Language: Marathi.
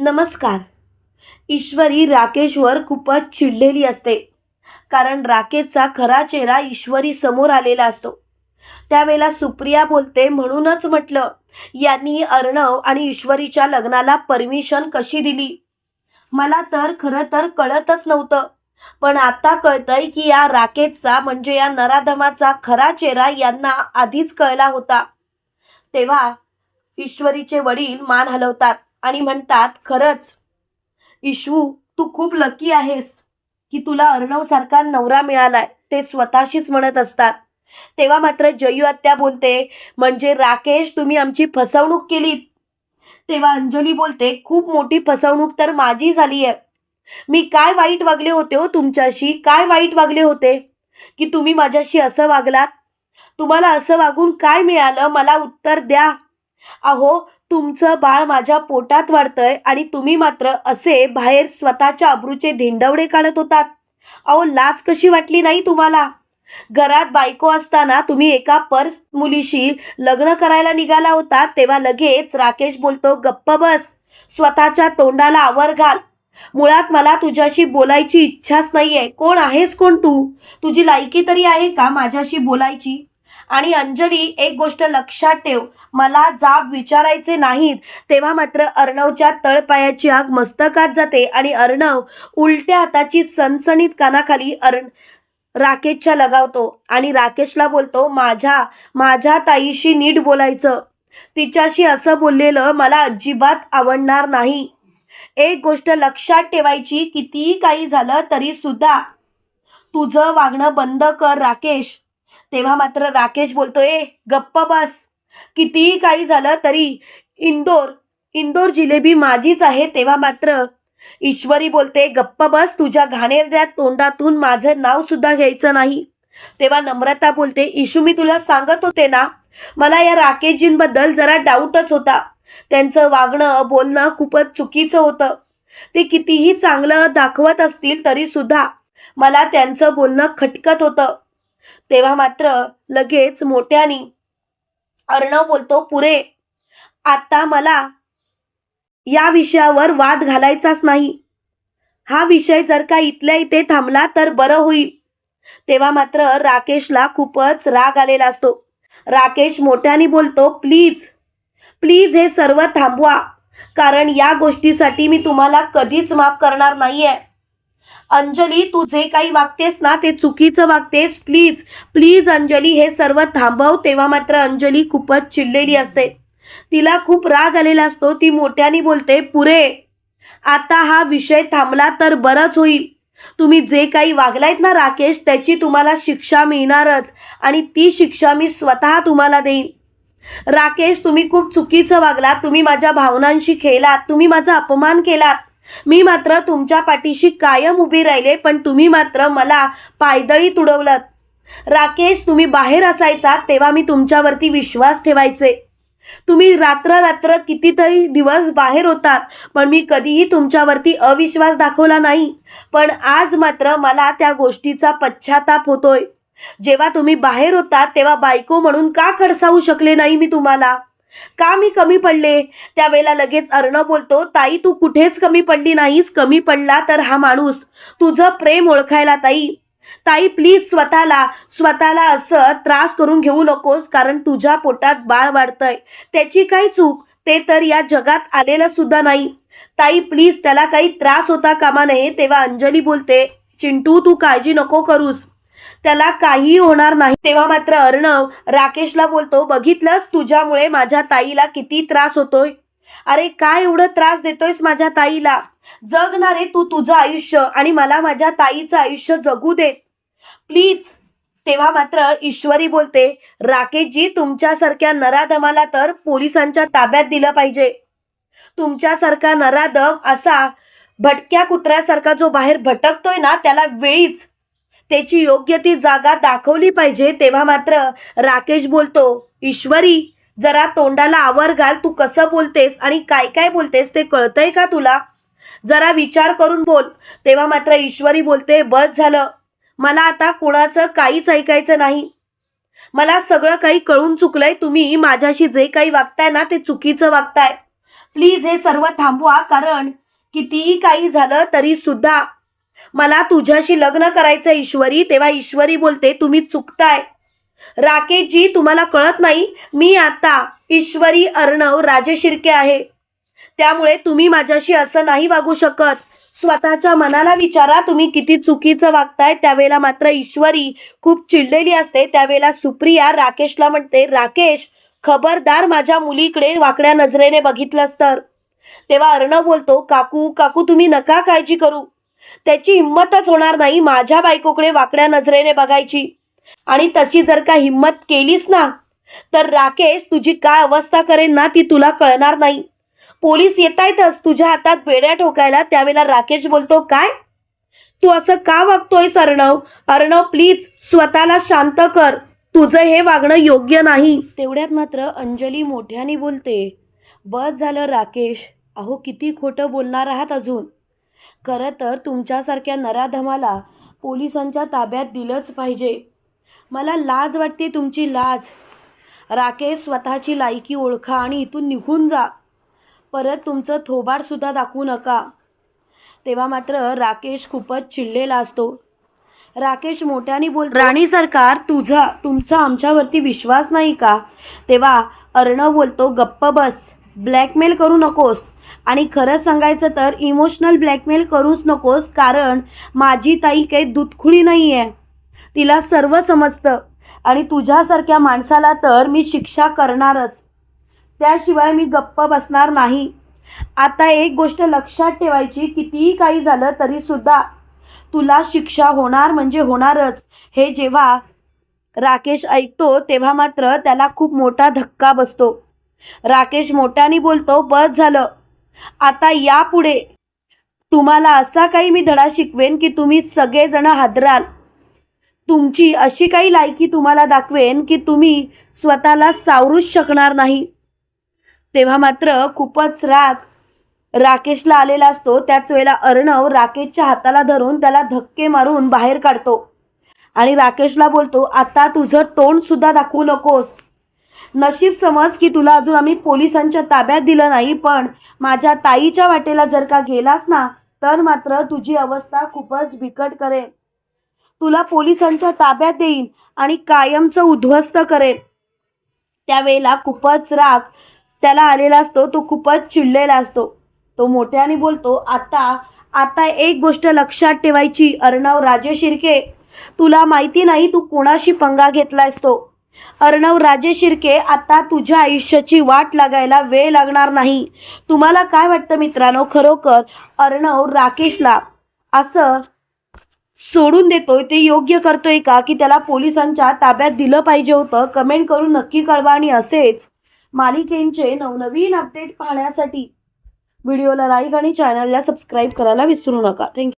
नमस्कार. ईश्वरी राकेशवर खूपच चिडलेली असते. कारण राकेशचा खरा चेहरा ईश्वरी समोर आलेला असतो. त्यावेळेला सुप्रिया बोलते म्हणूनच म्हटलं यांनी अर्णव आणि ईश्वरीच्या लग्नाला परमिशन कशी दिली? मला तर खरं तर कळतच नव्हतं. पण आता कळतंय की या राकेशचा म्हणजे या नराधमाचा खरा चेहरा यांना आधीच कळला होता. तेव्हा ईश्वरीचे वडील मान हलवतात. आणि म्हणतात खरंच ईश्वू तू खूप लकी आहेस की तुला अर्णवसारखा नवरा मिळालाय. ते स्वतःशीच म्हणत असतात. तेव्हा मात्र जयू आत्या बोलते म्हणजे राकेश तुम्ही आमची फसवणूक केली तेव्हा अंजली बोलते खूप मोठी फसवणूक तर माझी झाली आहे मी काय वाईट वागले होते हो तुमच्याशी? काय वाईट वागले होते? की तुम्ही माझ्याशी असं वागलात? तुम्हाला असं वागून काय मिळालं? मला उत्तर द्या. अहो तुमचं बाळ माझ्या पोटात वाढतंय आणि तुम्ही मात्र असे बाहेर स्वतःच्या अब्रूचे धिंडवडे काढत होतात. अहो लाच कशी वाटली नाही तुम्हाला? घरात बायको असताना तुम्ही एका पर्स मुलीशी लग्न करायला निघाला होता तेव्हा लगेच राकेश बोलतो गप्प बस. स्वतःच्या तोंडाला आवर घाल. मुळात मला तुझ्याशी बोलायची इच्छाच नाहीये. कोण आहेस कोण तू? तुझी लायकी तरी आहे का माझ्याशी बोलायची? आणि अंजली एक गोष्ट लक्षात ठेव. मला जाब विचारायचे नाहीत. तेव्हा मात्र अर्णवच्या तळपायाची आग मस्तकात जाते आणि अर्णव उलट्या हाताची सणसणीत कानाखाली अर्ण राकेशच्या लगावतो आणि राकेशला बोलतो माझ्या माझ्या ताईशी नीट बोलायचं. तिच्याशी असं बोललेलं मला अजिबात आवडणार नाही. एक गोष्ट लक्षात ठेवायची कितीही काही झालं तरी सुद्धा तुझं वागणं बंद कर राकेश. तेव्हा मात्र राकेश बोलतोय गप्प बस. कितीही काही झालं तरी इंदोर इंदोर जिलेबी माझीच आहे. तेव्हा मात्र ईश्वरी बोलते गप्प बस तुझ्या घाणेरड्या तोंडातून माझं नाव सुद्धा घ्यायचं नाही. तेव्हा नम्रता बोलते इशू मी तुला सांगत होते ना मला या राकेशजींबद्दल जरा डाऊटच होता. त्यांचं वागणं बोलणं खूपच चुकीचं होतं. ते कितीही चांगलं दाखवत असतील तरी सुद्धा मला त्यांचं बोलणं खटकत होतं. तेव्हा मात्र लगेच मोठ्यानी अर्णव बोलतो पुरे आता मला या विषयावर वाद घालायचाच नाही. हा विषय जर का इथल्या इथे थांबला तर बरं होईल. तेव्हा मात्र राकेशला खूपच राग आलेला असतो. राकेश मोठ्याने बोलतो प्लीज प्लीज हे सर्व थांबवा. कारण या गोष्टीसाठी मी तुम्हाला कधीच माफ करणार नाहीये. अंजली तू जे काही वागतेस ना ते चुकीचं वागतेस. प्लीज प्लीज अंजली हे सर्व थांबव. तेव्हा मात्र अंजली खूपच चिडलेली असते. तिला खूप राग आलेला असतो. ती मोठ्याने बोलते पुरे आता हा विषय थांबला तर बरंच होईल. तुम्ही जे काही वागलायत ना राकेश त्याची तुम्हाला शिक्षा मिळणारच आणि ती शिक्षा मी स्वतः तुम्हाला देईन. राकेश तुम्ही खूप चुकीचं वागलात. तुम्ही माझ्या भावनांशी खेळलात. तुम्ही माझा अपमान केलात. मी मात्र तुमच्या पाठीशी कायम उभी राहिले पण तुम्ही मात्र मला पायदळी तुडवलं राकेश तुम्ही बाहेर असायचा तेव्हा मी तुमच्यावरती विश्वास ठेवायचे. तुम्ही रात्र रात्र कितीतरी दिवस बाहेर होतात पण मी कधीही तुमच्यावरती अविश्वास दाखवला नाही. पण आज मात्र मला त्या गोष्टीचा पश्चाताप होतोय. जेव्हा तुम्ही बाहेर होतात तेव्हा बायको म्हणून का खडसावू शकले नाही मी तुम्हाला? का मी कमी पडले? त्यावेळेला लगेच अर्णव बोलतो ताई तू कुठेच कमी पडली नाहीस कमी पडला तर हा माणूस. तुझं प्रेम ओळखायला ताई. ताई प्लीज स्वतःला स्वतःला असं त्रास करून घेऊ नकोस कारण तुझ्या पोटात बाळ वाढतंय. त्याची काही चूक? ते तर या जगात आलेलं सुद्धा नाही. ताई प्लीज त्याला काही त्रास होता कामा नये तेव्हा अंजली बोलते चिंटू तू काळजी नको करूस. त्याला काहीही होणार नाही. तेव्हा मात्र अर्णव राकेशला बोलतो बघितलंस तुझ्यामुळे माझ्या ताईला किती त्रास होतोय. अरे काय एवढं त्रास देतोयस माझ्या ताईला? जगणारे तू तुझं आयुष्य आणि मला माझ्या ताईचं आयुष्य जगू दे. प्लीज. तेव्हा मात्र ईश्वरी बोलते राकेशजी तुमच्यासारख्या नराधमाला तर पोलिसांच्या ताब्यात दिलं पाहिजे. तुमच्यासारखा नराधम असा भटक्या कुत्र्यासारखा जो बाहेर भटकतोय ना त्याला वेळीच त्याची योग्य ती जागा दाखवली पाहिजे. तेव्हा मात्र राकेश बोलतो ईश्वरी जरा तोंडाला आवर घाल तू कसं बोलतेस आणि काय काय बोलतेस ते कळतंय का तुला? जरा विचार करून बोल. तेव्हा मात्र ईश्वरी बोलते बस झालं. मला आता कुणाचं काहीच ऐकायचं नाही. मला सगळं काही कळून चुकलंय. तुम्ही माझ्याशी जे काही वागताय ना ते चुकीचं वागताय. प्लीज हे सर्व थांबवा कारण कितीही काही झालं तरी सुद्धा मला तुझ्याशी लग्न करायचं ईश्वरी. तेव्हा ईश्वरी बोलते तुम्ही चुकताय. राकेशजी तुम्हाला कळत नाही मी आता ईश्वरी अर्णव राजशिर्के आहे. त्यामुळे तुम्ही माझ्याशी असं नाही वागू शकत. स्वतःच्या मनाला विचारा तुम्ही किती चुकीचं वागताय. त्यावेळेला मात्र ईश्वरी खूप चिडलेली असते. त्यावेळेला सुप्रिया राकेशला म्हणते राकेश खबरदार माझ्या मुलीकडे वाकड्या नजरेने बघितलंस तर. तेव्हा अर्णव बोलतो काकू काकू तुम्ही नका काळजी करू. त्याची हिंमतच होणार नाही माझ्या बायकोकडे वाकड्या नजरेने बघायची. आणि तशी जर का हिंमत केलीस ना तर राकेश तुझी काय अवस्था करेन ना ती तुला कळणार नाही. पोलीस येत आहेतच तुझ्या हातात बेड्या ठोकायला त्यावेळेला राकेश बोलतो काय? तू असं का वागतोयस अर्णव? अर्णव प्लीज स्वतःला शांत कर. तुझं हे वागणं योग्य नाही. तेवढ्यात मात्र अंजली मोठ्याने बोलते बस झालं राकेश. अहो किती खोटं बोलणार आहात अजून. खरं तर तुमच्यासारख्या नराधमाला पोलिसांच्या ताब्यात दिलंच पाहिजे. मला लाज वाटते तुमची लाज. राकेश स्वतःची लायकी ओळखा आणि इथून निघून जा. परत तुमचं थोबाडसुद्धा दाखवू नका. तेव्हा मात्र राकेश खूपच चिडलेला असतो. राकेश मोठ्याने बोल राणी सरकार तुझा तुमचा आमच्यावरती विश्वास नाही का? तेव्हा अर्णव बोलतो गप्प बस. ब्लॅकमेल करू नकोस. आणि खरं सांगायचं तर इमोशनल ब्लॅकमेल करूच नकोस कारण माझी ताई काही दुधखुळी नाही आहे तिला सर्व समजतं. आणि तुझ्यासारख्या माणसाला तर मी शिक्षा करणारच. त्याशिवाय मी गप्प बसणार नाही. आता एक गोष्ट लक्षात ठेवायची कितीही काही झालं तरीसुद्धा तुला शिक्षा होणार म्हणजे होणारच. हे जेव्हा राकेश ऐकतो तेव्हा मात्र त्याला खूप मोठा धक्का बसतो. राकेश मोठ्याने बोलतो बस झालं. आता यापुढे तुम्हाला असा काही मी धडा शिकवेन की तुम्ही सगळेजण हादराल. तुमची अशी काही लायकी तुम्हाला दाखवेन की तुम्ही स्वतःला सावरूच शकणार नाही. तेव्हा मात्र खूपच राग राकेशला आलेला असतो. त्याच वेळेला अर्णव राकेशच्या हाताला धरून त्याला धक्के मारून बाहेर काढतो. आणि राकेशला बोलतो आता तुझं तोंड सुद्धा दाखवू नकोस. नशीब समज की तुला अजून आम्ही पोलिसांच्या ताब्यात दिलं नाही पण माझ्या ताईच्या वाटेला जर का गेलास ना तर मात्र तुझी अवस्था खूपच बिकट करेल. तुला पोलिसांच्या ताब्यात देईन आणि कायमचं उद्ध्वस्त करेल त्यावेळेला खूपच राग त्याला आलेला असतो तो खूपच चिडलेला असतो. तो मोठ्याने बोलतो आता आता एक गोष्ट लक्षात ठेवायची अर्णव राजे शिर्के तुला माहिती नाही तू कोणाशी पंगा घेतलायस तो. अर्णव राजे शिर्के आता तुझ्या आयुष्याची वाट लागायला वेळ लागणार नाही. तुम्हाला काय वाटतं मित्रांनो? खरोखर अर्णव राकेशला असं सोडून देतोय ते योग्य करतोय का? की त्याला पोलिसांच्या ताब्यात दिलं पाहिजे होतं? कमेंट करून नक्की कळवा आणि असेच मालिकेंचे नवनवीन अपडेट पाहण्यासाठी व्हिडिओला लाईक आणि चॅनलला सबस्क्राईब करायला विसरू नका. थँक्यू